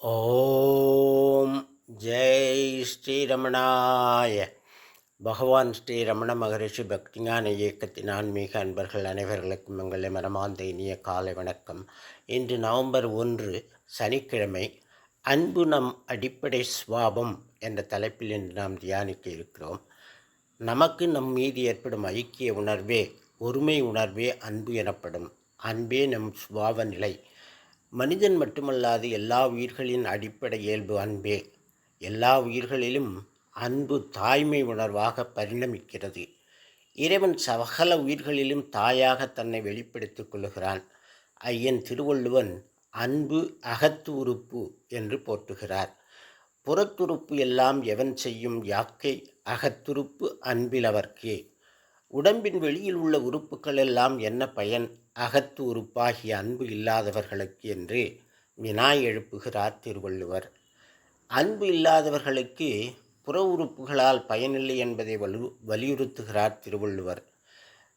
ஓம் ஜெய் ஸ்ரீரமணாய. பகவான் ஸ்ரீ ரமண மகரிஷி பக்திஞான இயக்கத்தின் ஆன்மீக அன்பர்கள் அனைவர்களுக்கும் எங்களை மனமார்ந்த இனிய காலை வணக்கம். இன்று நவம்பர் ஒன்று சனிக்கிழமை அன்பு நம் அடிப்படை சுவாபம் என்ற தலைப்பில் இன்று நாம் தியானிக்க இருக்கிறோம். நமக்கு நம் மீது ஏற்படும் ஐக்கிய உணர்வே ஒருமை உணர்வே அன்பு எனப்படும். அன்பே நம் சுபாவ நிலை. மனிதன் மட்டுமல்லாது எல்லா உயிர்களின் அடிப்படை இயல்பு அன்பே. எல்லா உயிர்களிலும் அன்பு தாய்மை உணர்வாக பரிணமிக்கிறது. இறைவன் சகல உயிர்களிலும் தாயாக தன்னை வெளிப்படுத்திக் கொள்கிறான் ஐயன் திருவள்ளுவன் அன்பு அகத்து உறுப்பு என்று போற்றுகிறார். புறத்துறுப்பு எல்லாம் எவன் செய்யும் யாக்கை அகத்துறுப்பு அன்பிலவர்க்கே உடம்பின் வெளியில் உள்ள உறுப்புகள் எல்லாம் என்ன பயன்? அகத்து உறுப்பாகிய அன்பு இல்லாதவர்களுக்கு என்று வினா எழுப்புகிறார் திருவள்ளுவர். அன்பு இல்லாதவர்களுக்கு புற உறுப்புகளால் பயனில்லை என்பதை வலு வலியுறுத்துகிறார் திருவள்ளுவர்.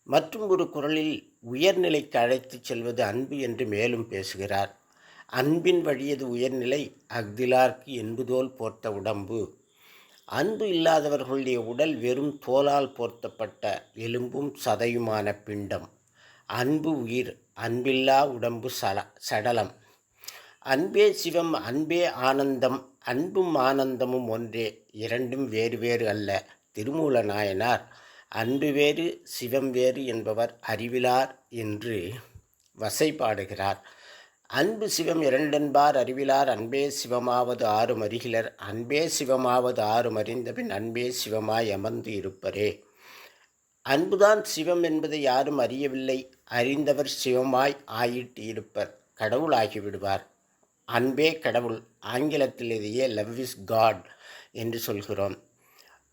மற்றும் ஒரு குரலில் உயர்நிலைக்கு அழைத்துச் செல்வது அன்பு என்று மேலும் பேசுகிறார். அன்பின் வழியது உயர்நிலை அஃதிலார்க்கு என்புதோல் போர்த்த உடம்பு. அன்பு இல்லாதவர்களுடைய உடல் வெறும் தோலால் போர்த்தப்பட்ட எலும்பும் சதையுமான பிண்டம். அன்பு உயிர் அன்பில்லா உடம்பு சல சடலம். அன்பே சிவம் அன்பே ஆனந்தம் அன்பும் ஆனந்தமும் ஒன்றே இரண்டும் வேறு வேறு அல்ல. திருமூல நாயனார் அன்பு வேறு சிவம் வேறு என்பவர் அறிவிலார் என்று வசைப்பாடுகிறார் அன்பு சிவம் இரண்டென்பார் அறிவிலார் அன்பே சிவமாவது ஆறும் அறிகிலர். அன்பே சிவமாவது ஆறும் அறிந்தபின் அன்பே சிவமாய் அமர்ந்து இருப்பரே. அன்புதான் சிவம் என்பதை யாரும் அறியவில்லை. அறிந்தவர் சிவமாய் ஆயிட்டு இருப்பர் கடவுளாகிவிடுவார். அன்பே கடவுள். ஆங்கிலத்தில் இதையே லவ் இஸ் காட் என்று சொல்கிறோம்.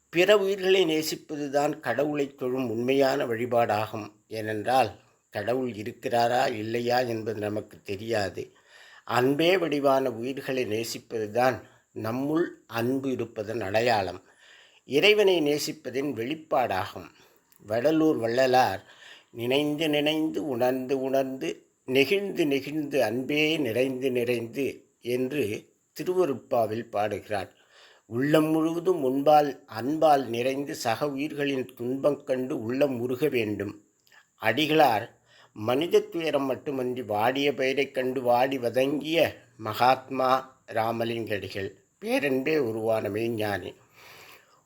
பிற உயிர்களை நேசிப்பதுதான் கடவுளை தொழும் உண்மையான வழிபாடாகும். ஏனென்றால் கடவுள் இருக்கிறாரா இல்லையா என்பது நமக்கு தெரியாது. அன்பே வடிவான உயிர்களை நேசிப்பதுதான் நம்முள் அன்பு இருப்பதன் அடையாளம். இறைவனை நேசிப்பதின் வெளிப்பாடாகும். வடலூர் வள்ளலார் நினைந்து நினைந்து உணர்ந்து உணர்ந்து நெகிழ்ந்து நெகிழ்ந்து அன்பே நிறைந்து நிறைந்து என்று திருவருட்பாவில் பாடுகிறார். உள்ளம் முழுவதும் முன்பால் அன்பால் நிறைந்து சக உயிர்களின் துன்பம் கண்டு உள்ளம் உருக வேண்டும். அடிகளார் மனித துயரம் மட்டுமன்றி வாடிய பெயரைக் கண்டு வாடி வதங்கிய மகாத்மா ராமலிங்கடிகள் பேரன்பே உருவான மெய்ஞானி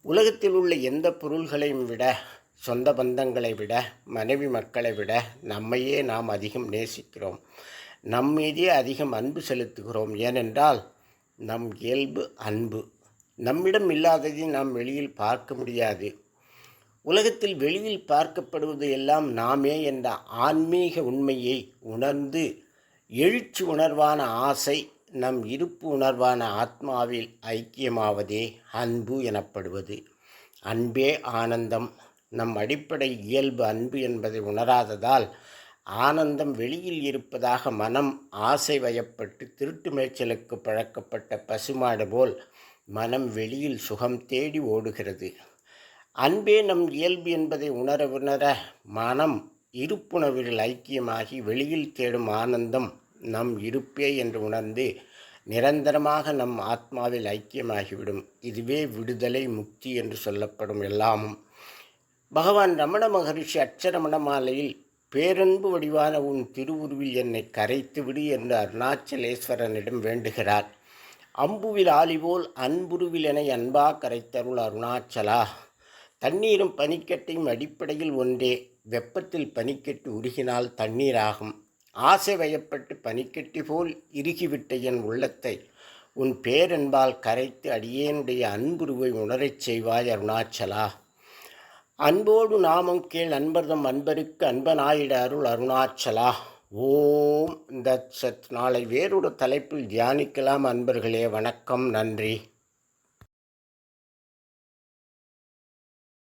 உலகத்தில் உள்ள எந்த பொருள்களையும் விட சொந்த பந்தங்களை விட மனைவி மக்களை விட நம்மையே நாம் அதிகம் நேசிக்கிறோம். நம் மீதே அதிகம் அன்பு செலுத்துகிறோம். ஏனென்றால் நம் இயல்பு அன்பு. நம்மிடம் இல்லாததை நாம் வெளியில் பார்க்க முடியாது. உலகத்தில் வெளியில் பார்க்கப்படுவது எல்லாம் நாமே என்ற ஆன்மீக உண்மையை உணர்ந்து எழுச்சி உணர்வான ஆசை நம் இருப்பு உணர்வான ஆத்மாவில் ஐக்கியமாவதே அன்பு எனப்படுவது. அன்பே ஆனந்தம். நம் அடிப்படை இயல்பு அன்பு என்பதை உணராததால் ஆனந்தம் வெளியில் இருப்பதாக மனம் ஆசை வயப்பட்டு திருட்டு மேய்ச்சலுக்கு பழக்கப்பட்ட பசுமாடு போல் மனம் வெளியில் சுகம் தேடி ஓடுகிறது. அன்பே நம் இயல்பு என்பதை உணர உணர மனம் இருப்புணர்வில் ஐக்கியமாகி வெளியில் தேடும் ஆனந்தம் நம் இருப்பே என்று உணர்ந்து நிரந்தரமாக நம் ஆத்மாவில் ஐக்கியமாகிவிடும். இதுவே விடுதலை முக்தி என்று சொல்லப்படும் எல்லாமும். பகவான் ரமண மகரிஷி அச்சரமண மாலையில் பேரன்பு வடிவான உன் திருவுருவில் என்னை கரைத்து விடு என்று அருணாச்சலேஸ்வரனிடம் வேண்டுகிறார். அம்புவில் ஆலிபோல் அன்புருவில் என அன்பா கரைத்தருள் அருணாச்சலா. தண்ணீரும் பனிக்கட்டையும் அடிப்படையில் ஒன்றே. வெப்பத்தில் பனிக்கட்டு உருகினால் தண்ணீராகும். ஆசை வயப்பட்டு பனிக்கட்டி போல் இறுகிவிட்ட என் உள்ளத்தை உன் பேரன்பால் கரைத்து அடியேனுடைய அன்புருவை உணரச் செய்வாய் அருணாச்சலா. அன்போடு நாமம் கீழ் அன்பர்தம் அன்பருக்கு அன்பனாயிட அருள் அருணாச்சலா. ஓம் தத் சத். நாளை வேறொரு தலைப்பில் தியானிக்கலாம் அன்பர்களே. வணக்கம். நன்றி.